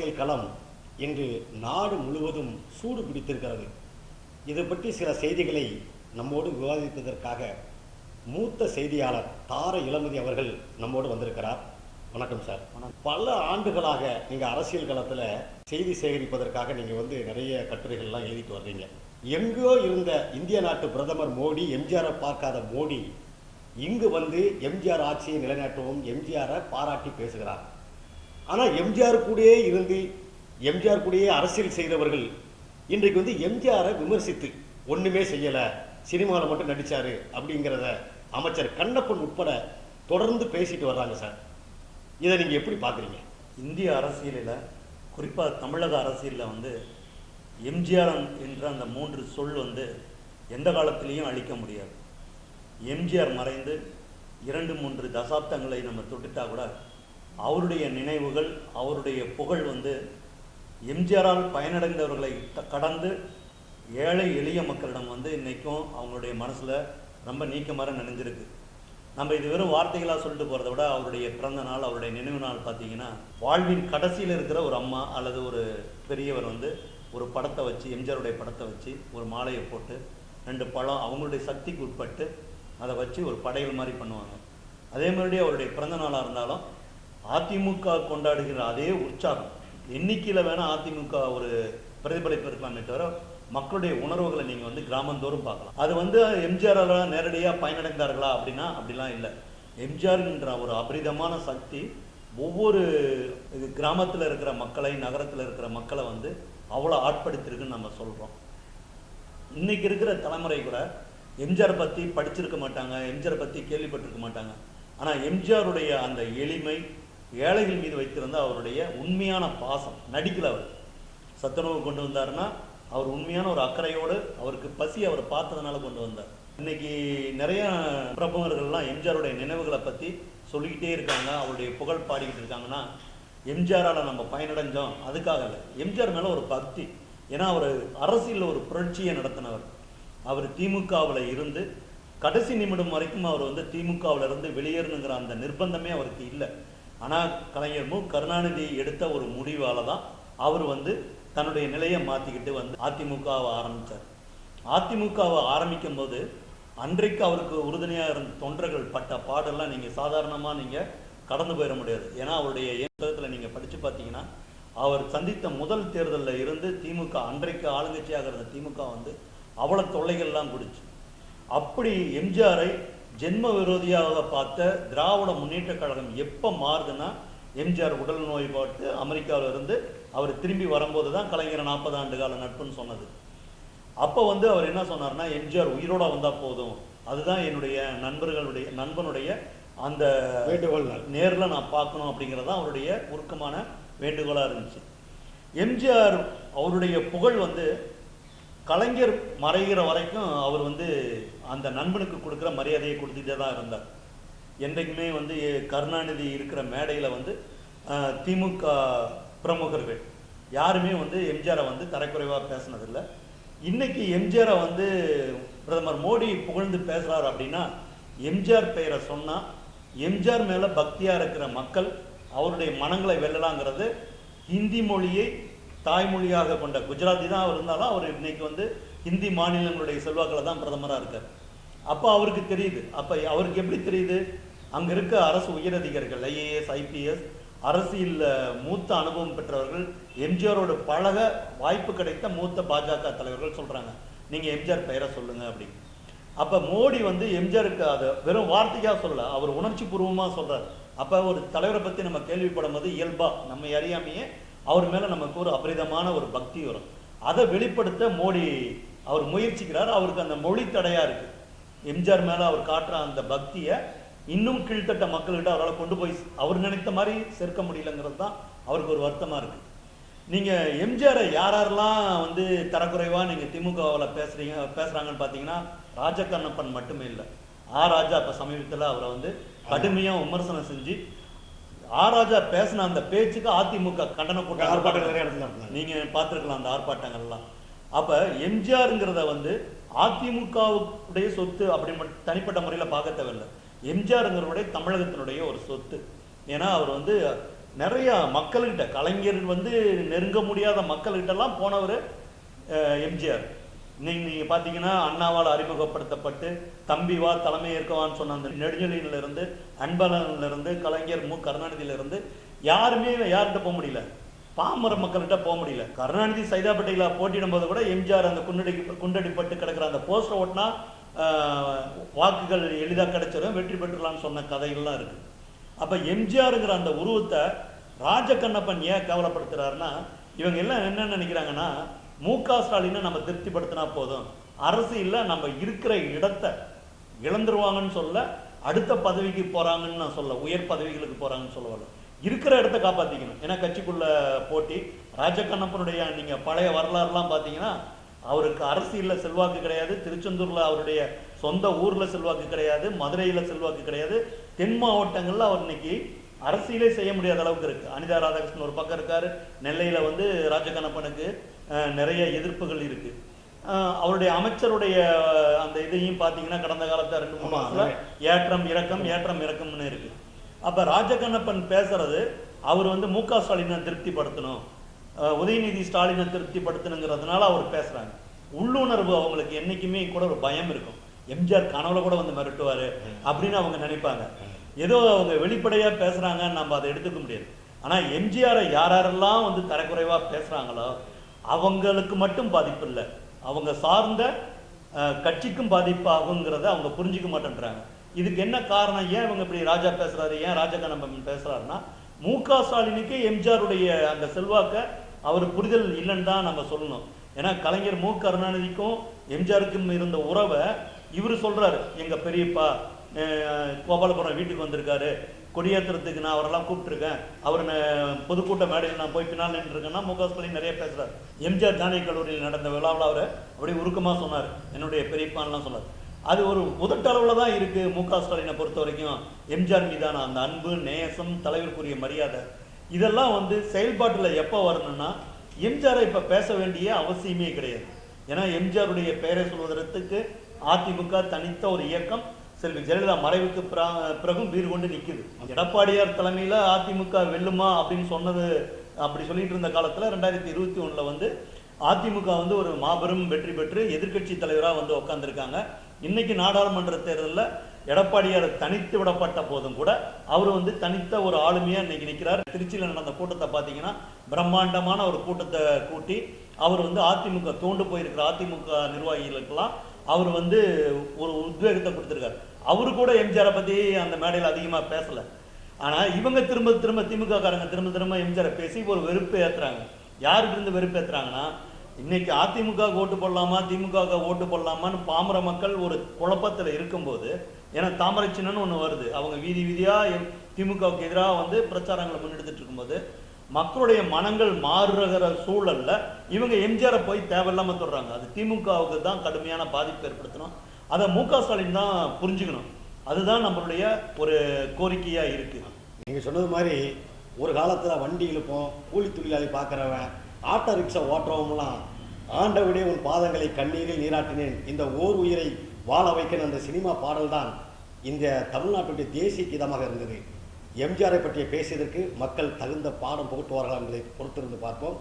அரசியல் களம் இன்று நாடு முழுவதும் சூடு பிடித்திருக்கிறது. இது பற்றி சில செய்திகளை நம்மோடு விவாதிப்பதற்காக மூத்த செய்தியாளர் தார இளமதி அவர்கள் நம்மோடு வந்திருக்கிறார். வணக்கம் சார். பல ஆண்டுகளாக நீங்கள் அரசியல் களத்தில் செய்தி சேகரிப்பதற்காக நீங்கள் வந்து நிறைய கட்டுரைகள்லாம் எழுதிட்டு வர்றீங்க. எங்கோ இருந்த இந்திய நாட்டு பிரதமர் மோடி எம்ஜிஆரை பார்க்காத மோடி இங்கு வந்து எம்ஜிஆர் ஆட்சியை நிலைநாட்டுவோம் எம்ஜிஆரை பாராட்டி பேசுகிறார். ஆனால் எம்ஜிஆர் கூடயே இருந்து எம்ஜிஆர் கூடயே அரசியல் செய்தவர்கள் இன்றைக்கு வந்து எம்ஜிஆரை விமர்சித்து ஒன்றுமே செய்யலை சினிமாவில் மட்டும் நடிச்சாரு அப்படிங்கிறத அமைச்சர் கண்ணப்பன் உட்பட தொடர்ந்து பேசிட்டு வர்றாங்க சார். இதை நீங்கள் எப்படி பார்க்குறீங்க இந்திய அரசியலில் குறிப்பாக தமிழக அரசியலில் வந்து எம்ஜிஆர் என்ற அந்த மூன்று சொல் வந்து எந்த காலத்திலையும் அழிக்க முடியாது. எம்ஜிஆர் மறைந்து இரண்டு மூன்று தசாப்தங்களை நம்ம தொட்டுட்டா கூட அவருடைய நினைவுகள் அவருடைய புகழ் வந்து எம்ஜிஆரால் பயனடைந்தவர்களை கடந்து ஏழை எளிய மக்களிடம் வந்து இன்றைக்கும் அவங்களுடைய மனசில் ரொம்ப நீக்கமாக நினைஞ்சிருக்கு. நம்ம இது வெறும் வார்த்தைகளாக சொல்லிட்டு போகிறத விட அவருடைய பிறந்த நாள் அவருடைய நினைவு நாள் பார்த்தீங்கன்னா வாழ்வின் கடைசியில் இருக்கிற ஒரு அம்மா அல்லது ஒரு பெரியவர் வந்து ஒரு படத்தை வச்சு எம்ஜிஆருடைய படத்தை வச்சு ஒரு மாலையை போட்டு ரெண்டு பழம் அவங்களுடைய சக்திக்கு உட்பட்டு அதை வச்சு ஒரு படையல் மாதிரி பண்ணுவாங்க. அதே மாதிரி அவருடைய பிறந்த நாளாக இருந்தாலும் அதிமுக கொண்டாடுகிற அதே உற்சாகம். எண்ணிக்கையில் வேணால் அதிமுக ஒரு பிரதிபலிப்பு இருக்கலாமே தவிர மக்களுடைய உணர்வுகளை நீங்கள் வந்து கிராமந்தோறும் பார்க்கலாம். அது வந்து எம்ஜிஆரால் நேரடியாக பயனடைந்தார்களா அப்படின்னா அப்படிலாம் இல்லை. எம்ஜிஆர்ன்ற ஒரு அபரிதமான சக்தி ஒவ்வொரு இது கிராமத்தில் இருக்கிற மக்களை நகரத்தில் இருக்கிற மக்களை வந்து அவ்வளோ ஆட்படுத்திருக்குன்னு நம்ம சொல்கிறோம் இன்னைக்கு இருக்கிற தலைமுறை கூட எம்ஜிஆர் பற்றி படிச்சிருக்க மாட்டாங்க எம்ஜிஆர் பற்றி கேள்விப்பட்டிருக்க மாட்டாங்க. ஆனால் எம்ஜிஆருடைய அந்த எளிமை ஏழைகள் மீது வைத்திருந்த அவருடைய உண்மையான பாசம் நடிக்கல அவர். சத்துணவு கொண்டு வந்தாருன்னா அவர் உண்மையான ஒரு அக்கறையோடு அவருக்கு பசி அவர் பார்த்ததுனால கொண்டு வந்தார். இன்னைக்கு நிறைய பிரபுகர்கள்லாம் எம்ஜிஆருடைய நினைவுகளை பற்றி சொல்லிக்கிட்டே இருக்காங்க அவருடைய புகழ் பாடிக்கிட்டு இருக்காங்கன்னா எம்ஜிஆரால் நம்ம பயனடைஞ்சோம் அதுக்காக இல்லை. எம்ஜிஆர் மேலே ஒரு பக்தி. ஏன்னா அவர் அரசியலில் ஒரு புரட்சியை நடத்தினவர். அவர் திமுகவில் இருந்து கடைசி நிமிடம் வரைக்கும் அவர் வந்து திமுகவில் இருந்து வெளியேறணுங்கிற அந்த நிர்பந்தமே அவருக்கு இல்லை. ஆனால் கலைஞர் மு. கருணாநிதி எடுத்த ஒரு முடிவால் தான் அவர் வந்து தன்னுடைய நிலையை மாற்றிக்கிட்டு வந்து அதிமுகவை ஆரம்பித்தார் அதிமுகவை ஆரம்பிக்கும் போது அன்றைக்கு அவருக்கு உறுதுணையாக இருந்த தொண்டர்கள் பட்ட பாடெல்லாம் நீங்கள் சாதாரணமாக நீங்கள் கடந்து போயிட முடியாது. ஏன்னா அவருடைய புத்தகத்தில் நீங்கள் படித்து பார்த்தீங்கன்னா அவர் சந்தித்த முதல் தேர்தலில் இருந்து திமுக அன்றைக்கு ஆளுங்கட்சியாக இருந்த திமுக வந்து அவ்வளோ தொல்லைகள்லாம் கொடுச்சு. அப்படி எம்ஜிஆரை ஜென்ம விரோதியாக பார்த்த திராவிட முன்னேற்ற கழகம் எப்போ மாறுதுன்னா எம்ஜிஆர் உடல் நோய்பாட்டு அமெரிக்காவில் இருந்து அவர் திரும்பி வரும்போது தான் கலைஞர் நாற்பது ஆண்டு கால நட்புன்னு சொன்னது. அப்போ வந்து அவர் என்ன சொன்னார்னா எம்ஜிஆர் உயிரோட வந்தால் போதும். அதுதான் என்னுடைய நண்பர்களுடைய நண்பனுடைய அந்த வேண்டுகோள். நேரில் நான் பார்க்கணும் அப்படிங்கிறது தான் அவருடைய உருக்கமான வேண்டுகோளாக இருந்துச்சு. எம்ஜிஆர் அவருடைய புகழ் வந்து கலைஞர் மறைகிற வரைக்கும் அவர் வந்து அந்த நண்பனுக்கு கொடுக்குற மரியாதையை கொடுத்துட்டே தான் இருந்தார். என்றைக்குமே வந்து கருணாநிதி இருக்கிற மேடையில் வந்து திமுக பிரமுகர்கள் யாருமே வந்து எம்ஜிஆரை வந்து தரக்குறைவாக பேசினதில்லை. இன்னைக்கு எம்ஜிஆரை வந்து பிரதமர் மோடி புகழ்ந்து பேசுகிறார் அப்படின்னா எம்ஜிஆர் பெயரை சொன்னால் எம்ஜிஆர் மேலே பக்தியாக இருக்கிற மக்கள் அவருடைய மனங்களை வெல்லலாங்கிறது ஹிந்தி மொழியை தாய்மொழியாக கொண்ட குஜராத்தி தான் அவர் இருந்தாலும் அவர் இன்னைக்கு வந்து ஹிந்தி மாநிலங்களுடைய செல்வாக்கில் தான் பிரதமராக இருக்கார். அப்போ அவருக்கு தெரியுது. அப்போ அவருக்கு எப்படி தெரியுது? அங்கே இருக்க அரசு உயரதிகாரிகள் ஐஏஎஸ் ஐபிஎஸ் அரசியல் மூத்த அனுபவம் பெற்றவர்கள் எம்ஜிஆரோட பழக வாய்ப்பு கிடைத்த மூத்த பாஜக தலைவர்கள் சொல்கிறாங்க நீங்கள் எம்ஜிஆர் பெயரை சொல்லுங்கள் அப்படின்னு. அப்போ மோடி வந்து எம்ஜிஆருக்கு அதை வெறும் வார்த்தையாக சொல்ல அவர் உணர்ச்சி பூர்வமாக சொல்கிறார் அப்போ ஒரு தலைவரை பற்றி நம்ம கேள்விப்படும் போது இயல்பாக நம்ம அறியாமையே அவர் மேலே நமக்கு ஒரு அபரிதமான ஒரு பக்தி வரும். அதை வெளிப்படுத்த மோடி அவர் முயற்சிக்கிறார். அவருக்கு அந்த மொழி தடையாக இருக்குது எம்ஜிஆர் மேலே அவர் காட்டுற அந்த பக்தியை இன்னும் கீழ்த்தட்ட மக்கள்கிட்ட அவரால் கொண்டு போய் அவர் நினைத்த மாதிரி சேர்க்க முடியலங்கிறது தான் அவருக்கு ஒரு வருத்தமாக இருக்குது நீங்கள் எம்ஜிஆரை யார் யாரெல்லாம் வந்து தரக்குறைவாக நீங்கள் திமுகவில் பேசுகிறீங்க பேசுகிறாங்கன்னு பார்த்தீங்கன்னா ராஜகண்ணப்பன் மட்டுமே இல்லை. ஆ ராஜா இப்போ சமீபத்தில் அவரை வந்து கடுமையாக விமர்சனம் செஞ்சு ஆ ராஜா பேசின அந்த பேச்சுக்கு அதிமுக கண்டன ஆர்ப்பாட்டம் நிறைய கூட்டம் இடத்துல. நீங்க பார்த்துருக்கலாம் அந்த ஆர்ப்பாட்டங்கள்லாம். அப்ப எம்ஜிஆருங்கிறத வந்து அதிமுகவுடைய சொத்து அப்படி தனிப்பட்ட முறையில் பார்க்க தேவையில்லை. எம்ஜிஆருங்கிறவருடைய தமிழகத்தினுடைய ஒரு சொத்து. ஏன்னா அவர் வந்து நிறைய மக்கள்கிட்ட கலைஞர் வந்து நெருங்க முடியாத மக்கள்கிட்டலாம் போனவர் எம்ஜிஆர். இன்னைக்கு நீங்கள் பார்த்தீங்கன்னா அண்ணாவால் அறிமுகப்படுத்தப்பட்டு தம்பி வா தலைமை இருக்கவான்னு சொன்ன அந்த நெடுஞ்செழியன்ல இருந்து அன்பழகன்ல இருந்து கலைஞர் மு. கருணாநிதியில இருந்து யாருமே யார்கிட்ட போக முடியல. பாமர மக்கள்கிட்ட போக முடியல. கருணாநிதி சைதாப்பேட்டையில் போட்டியிடும் போது கூட எம்ஜிஆர் அந்த குண்டடி குண்டடிப்பட்டு கிடக்கிற அந்த போஸ்டர் ஓட்டினா வாக்குகள் எளிதாக கிடைச்சிடும் வெற்றி பெற்றுலாம்னு சொன்ன கதைகள்லாம் இருக்கு. அப்ப எம்ஜிஆருங்கிற அந்த உருவத்தை ராஜகண்ணப்பன் ஏன் கவலைப்படுத்துறாருன்னா இவங்க எல்லாம் என்ன நினைக்கிறாங்கன்னா மு க. ஸ்டாலினை நம்ம திருப்திப்படுத்தினா போதும். அரசியலில் நம்ம இருக்கிற இடத்தை இழந்துருவாங்கன்னு சொல்ல அடுத்த பதவிக்கு போகிறாங்கன்னு நான் சொல்ல உயர் பதவிகளுக்கு போகிறாங்கன்னு சொல்ல வரல. இருக்கிற இடத்த காப்பாற்றிக்கணும் ஏன்னா கட்சிக்குள்ள போட்டி ராஜகண்ணப்பனுடைய நீங்கள் பழைய வரலாறுலாம் பார்த்தீங்கன்னா அவருக்கு அரசியலில் செல்வாக்கு கிடையாது. திருச்செந்தூரில் அவருடைய சொந்த ஊரில் செல்வாக்கு கிடையாது. மதுரையில் செல்வாக்கு கிடையாது. தென் மாவட்டங்களில் அவர் இன்னைக்கு அரசியலே செய்ய முடியாத அளவுக்கு இருக்கு. அனிதா ராதாகிருஷ்ணன் ஒரு பக்கம் இருக்காரு நெல்லையில வந்து ராஜகண்ணப்பனுக்கு நிறைய எதிர்ப்புகள் இருக்கு. அவருடைய அமைச்சருடைய அந்த இதையும் பார்த்தீங்கன்னா கடந்த காலத்துல ரெண்டு மூணு ஆமா, மாசத்துல ஏற்றம் இறக்கம் ஏற்றம் இறக்கம்னு இருக்கு. அப்ப ராஜகண்ணப்பன் பேசுறது அவர் வந்து மு க ஸ்டாலினை திருப்திப்படுத்தணும் உதயநிதி ஸ்டாலினை திருப்திப்படுத்தணுங்கிறதுனால அவர் பேசுறாங்க. உள்ளுணர்வு அவங்களுக்கு என்னைக்குமே கூட ஒரு பயம் இருக்கும். எம்ஜிஆர் கனவுல கூட வந்து மிரட்டுவாரு அப்படின்னு அவங்க நினைப்பாங்க. ஏதோ அவங்க வெளிப்படையாக பேசுகிறாங்கன்னு நம்ம அதை எடுத்துக்க முடியாது. ஆனால் எம்ஜிஆரை யார் யாரெல்லாம் வந்து தரக்குறைவாக பேசுகிறாங்களோ அவங்களுக்கு மட்டும் பாதிப்பு இல்லை. அவங்க சார்ந்த கட்சிக்கும் பாதிப்பாகுங்கிறத அவங்க புரிஞ்சுக்க மாட்டேன்றாங்க. இதுக்கு என்ன காரணம்? ஏன் இவங்க இப்படி ராஜா பேசுகிறாரு ஏன் ராஜா ராஜகணபன் பேசுகிறாருன்னா மு க ஸ்டாலினுக்கு எம்ஜிஆருடைய அந்த செல்வாக்கை அவர் புரிதல் இல்லைன்னு தான் நம்ம சொல்லணும். ஏன்னா கலைஞர் மு கருணாநிதிக்கும் எம்ஜிஆருக்கும் இருந்த உறவை இவர் சொல்கிறாரு எங்கள் பெரியப்பா கோபாலபுரம் வீட்டுக்கு வந்திருக்காரு. கொடியேற்றுறதுக்கு நான் அவரெல்லாம் கூப்பிட்டுருக்கேன். அவர் பொதுக்கூட்ட மேடையில் நான் போய் பின்னால் நின்றுருக்கேன்னா மு ஸ்டாலின் நிறைய பேசுகிறார் எம்ஜிஆர் ஜானகி கல்லூரியில் நடந்த விழாவில் அவர் அப்படியே உருக்கமாக சொன்னார். என்னுடைய பெரியப்பான்லாம் சொன்னார். அது ஒரு உதட்டளவில் தான் இருக்குது மு க ஸ்டாலினை பொறுத்த வரைக்கும். எம்ஜிஆர் மீதான அந்த அன்பு நேசம் தலைவருக்குரிய மரியாதை. இதெல்லாம் வந்து செயல்பாட்டில் எப்போ வரணும்னா எம்ஜிஆரை இப்போ பேச வேண்டிய அவசியமே கிடையாது. ஏன்னா எம்ஜிஆருடைய பெயரை சொல்வதற்கு அதிமுக தனித்த ஒரு இயக்கம். செல்வி ஜெயலலிதா மறைவுக்கு பிறகும் வீடு கொண்டு நிற்குது எடப்பாடியார் தலைமையில் அதிமுக வெல்லுமா அப்படின்னு சொன்னது அப்படி சொல்லிட்டு இருந்த காலத்தில் ரெண்டாயிரத்தி இருபத்தி ஒன்றில் வந்து அதிமுக வந்து ஒரு மாபெரும் வெற்றி பெற்று எதிர்க்கட்சி தலைவராக வந்து உட்காந்துருக்காங்க இன்னைக்கு நாடாளுமன்ற தேர்தலில் எடப்பாடியார் தனித்து விடப்பட்ட போதும் கூட அவர் வந்து தனித்த ஒரு ஆளுமையாக இன்னைக்கு நிற்கிறார் திருச்சியில் நடந்த கூட்டத்தை பார்த்தீங்கன்னா பிரம்மாண்டமான ஒரு கூட்டத்தை கூட்டி அவர் வந்து அதிமுக தோண்டு போயிருக்கிற அதிமுக நிர்வாகிகளுக்கெல்லாம் அவர் வந்து ஒரு உத்வேகத்தை கொடுத்துருக்காரு. அவரு கூட எம்ஜிஆரை பத்தி அந்த மேடையில் அதிகமா பேசல. ஆனா இவங்க திரும்ப திரும்ப திமுக காரங்க திரும்ப திரும்ப எம்ஜிஆரை பேசி ஒரு வெறுப்பு ஏத்துறாங்க. யாருக்கு இருந்து வெறுப்பு ஏத்துறாங்கன்னா இன்னைக்கு அதிமுக ஓட்டு போடலாமா திமுக ஓட்டு போடலாமான்னு பாமர மக்கள் ஒரு குழப்பத்துல இருக்கும்போது ஏன்னா தாமரை சின்னன்னு ஒண்ணு வருது. அவங்க வீதி வீதியா எம்- திமுகவுக்கு எதிராக வந்து பிரச்சாரங்களை முன்னெடுத்துட்டு இருக்கும்போது மக்களுடைய மனங்கள் மாறுகிற சூழல்ல இவங்க எம்ஜிஆரை போய் தேவையில்லாம சொல்கிறாங்க அது திமுகவுக்கு தான் கடுமையான பாதிப்பு ஏற்படுத்தணும். அதை மு க ஸ்டாலின் தான் புரிஞ்சுக்கணும். அதுதான் நம்மளுடைய ஒரு கோரிக்கையா இருக்கு. நீங்கள் சொன்னது மாதிரி ஒரு காலத்தில் வண்டி இழுப்போம் கூலி தொழிலாளி பார்க்குறவன் ஆட்டோ ரிக்ஷா ஓட்டுறவங்களாம் ஆண்டவிடே உன் பாதங்களை கண்ணீரில் நீராட்டினேன் இந்த ஓர் உயிரை வாழ வைக்கணும் அந்த சினிமா பாடல் தான் இந்த தமிழ்நாட்டுடைய தேசிய கீதமாக இருந்தது. எம்ஜிஆரை பற்றிய பேசியதற்கு மக்கள் தகுந்த பாடம் புகட்டுவார்கள் என்பதை பொறுத்திருந்து பார்ப்போம்.